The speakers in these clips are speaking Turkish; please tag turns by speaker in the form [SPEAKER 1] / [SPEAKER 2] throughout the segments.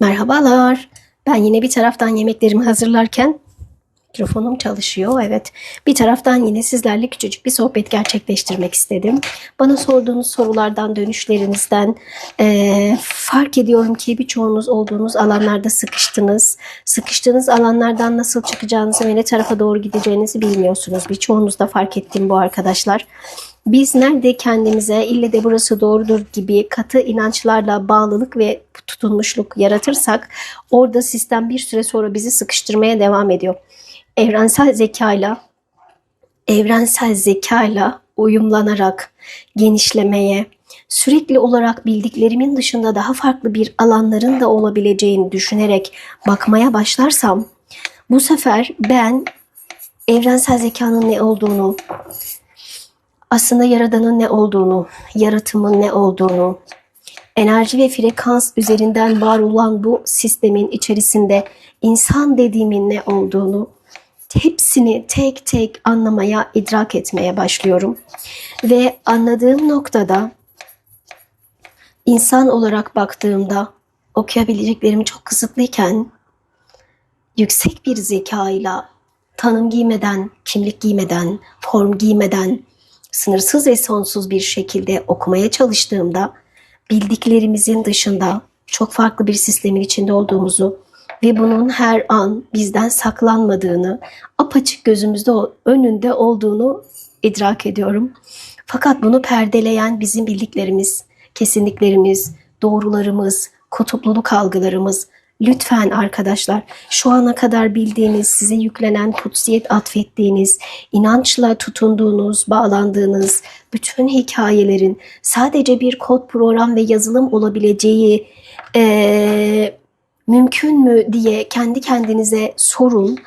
[SPEAKER 1] Merhabalar. Ben yine bir taraftan yemeklerimi hazırlarken mikrofonum çalışıyor. Evet. Bir taraftan yine sizlerle küçücük bir sohbet gerçekleştirmek istedim. Bana sorduğunuz sorulardan, dönüşlerinizden eee, fark ediyorum ki birçoğunuz olduğunuz alanlarda sıkıştınız. Sıkıştığınız alanlardan nasıl çıkacağınızı ve ne tarafa doğru gideceğinizi bilmiyorsunuz. Birçoğunuz da fark ettim bu arkadaşlar. Biz nerede kendimize ille de burası doğrudur gibi katı inançlarla bağlılık ve tutunmuşluk yaratırsak orada sistem bir süre sonra bizi sıkıştırmaya devam ediyor. Evrensel zekayla evrensel zekayla uyumlanarak genişlemeye, sürekli olarak bildiklerimin dışında daha farklı bir alanların da olabileceğini düşünerek bakmaya başlarsam bu sefer ben evrensel zekanın ne olduğunu, aslında yaradanın ne olduğunu, yaratımın ne olduğunu, enerji ve frekans üzerinden var olan bu sistemin içerisinde insan dediğimin ne olduğunu hepsini tek tek anlamaya, idrak etmeye başlıyorum. Ve anladığım noktada insan olarak baktığımda okuyabileceklerim çok kısıtlıyken yüksek bir zekayla tanım giymeden, kimlik giymeden, form giymeden sınırsız ve sonsuz bir şekilde okumaya çalıştığımda bildiklerimizin dışında çok farklı bir sistemin içinde olduğumuzu ve bunun her an bizden saklanmadığını, apaçık gözümüzde önünde olduğunu idrak ediyorum. Fakat bunu perdeleyen bizim bildiklerimiz, kesinliklerimiz, doğrularımız, kutupluluk algılarımız. Lütfen arkadaşlar şu ana kadar bildiğiniz, size yüklenen kutsiyet atfettiğiniz, inançla tutunduğunuz, bağlandığınız bütün hikayelerin sadece bir kod program ve yazılım olabileceği eee, mümkün mü diye kendi kendinize sorun.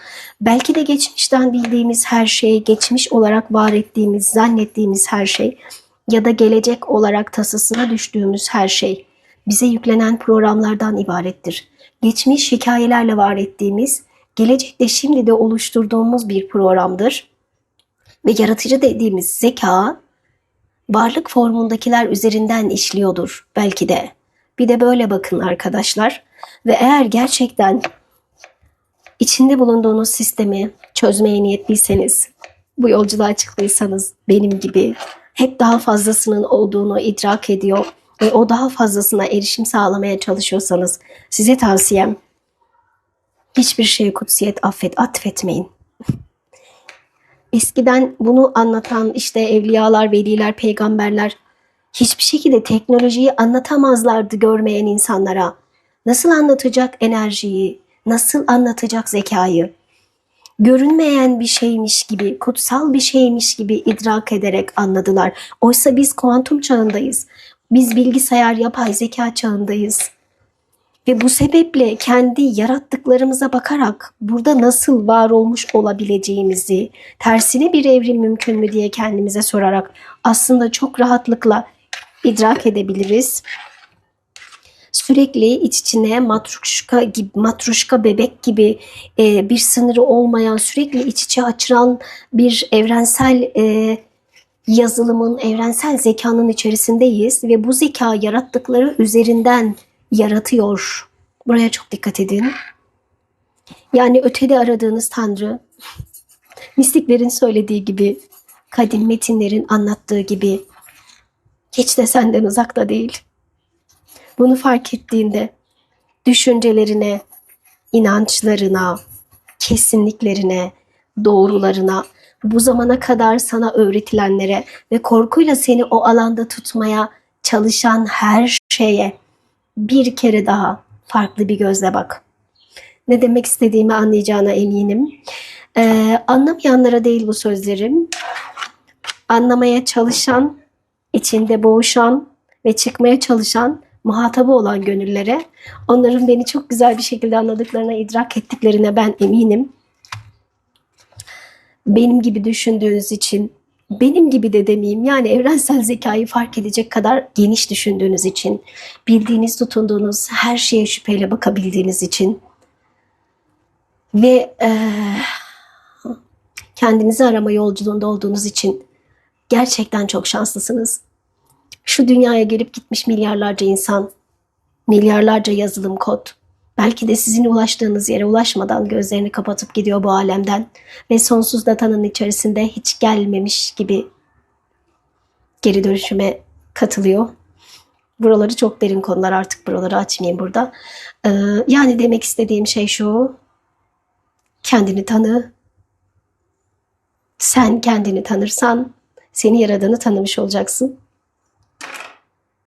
[SPEAKER 1] Belki de geçmişten bildiğimiz her şey, geçmiş olarak var ettiğimiz, zannettiğimiz her şey ya da gelecek olarak tasasına düştüğümüz her şey bize yüklenen programlardan ibarettir. Geçmiş hikayelerle var ettiğimiz, gelecekte şimdi de oluşturduğumuz bir programdır. Ve yaratıcı dediğimiz zeka varlık formundakiler üzerinden işliyordur belki de. Bir de böyle bakın arkadaşlar. Ve eğer gerçekten içinde bulunduğunuz sistemi çözmeye niyetliyseniz, bu yolculuğa çıktıysanız benim gibi hep daha fazlasının olduğunu idrak ediyor ve o daha fazlasına erişim sağlamaya çalışıyorsanız size tavsiyem hiçbir şeye kutsiyet affet, atfetmeyin. Eskiden bunu anlatan işte evliyalar, veliler, peygamberler hiçbir şekilde teknolojiyi anlatamazlardı görmeyen insanlara. Nasıl anlatacak enerjiyi, nasıl anlatacak zekayı? Görünmeyen bir şeymiş gibi, kutsal bir şeymiş gibi idrak ederek anladılar. Oysa biz kuantum çağındayız. Biz bilgisayar yapay zeka çağındayız. Ve bu sebeple kendi yarattıklarımıza bakarak burada nasıl var olmuş olabileceğimizi, tersine bir evrim mümkün mü diye kendimize sorarak aslında çok rahatlıkla idrak edebiliriz. Sürekli iç içine matruşka gibi, matruşka bebek gibi e, bir sınırı olmayan, sürekli iç içe açılan bir evrensel e, yazılımın, evrensel zekanın içerisindeyiz ve bu zeka yarattıkları üzerinden yaratıyor. Buraya çok dikkat edin. Yani ötede aradığınız Tanrı, mistiklerin söylediği gibi, kadim metinlerin anlattığı gibi hiç de senden uzakta değil. Bunu fark ettiğinde düşüncelerine, inançlarına, kesinliklerine, doğrularına, bu zamana kadar sana öğretilenlere ve korkuyla seni o alanda tutmaya çalışan her şeye bir kere daha farklı bir gözle bak. Ne demek istediğimi anlayacağına eminim. Ee, anlamayanlara değil bu sözlerim. Anlamaya çalışan, içinde boğuşan ve çıkmaya çalışan muhatabı olan gönüllere, onların beni çok güzel bir şekilde anladıklarına, idrak ettiklerine ben eminim. Benim gibi düşündüğünüz için, benim gibi de demeyeyim yani evrensel zekayı fark edecek kadar geniş düşündüğünüz için, bildiğiniz, tutunduğunuz her şeye şüpheyle bakabildiğiniz için ve eee, kendinizi arama yolculuğunda olduğunuz için gerçekten çok şanslısınız. Şu dünyaya gelip gitmiş milyarlarca insan, milyarlarca yazılım kod, Belki de sizin ulaştığınız yere ulaşmadan gözlerini kapatıp gidiyor bu alemden ve sonsuz datanın içerisinde hiç gelmemiş gibi geri dönüşüme katılıyor. Buraları çok derin konular artık buraları açmayayım burada. Ee, yani demek istediğim şey şu. Kendini tanı. Sen kendini tanırsan seni yaradanı tanımış olacaksın.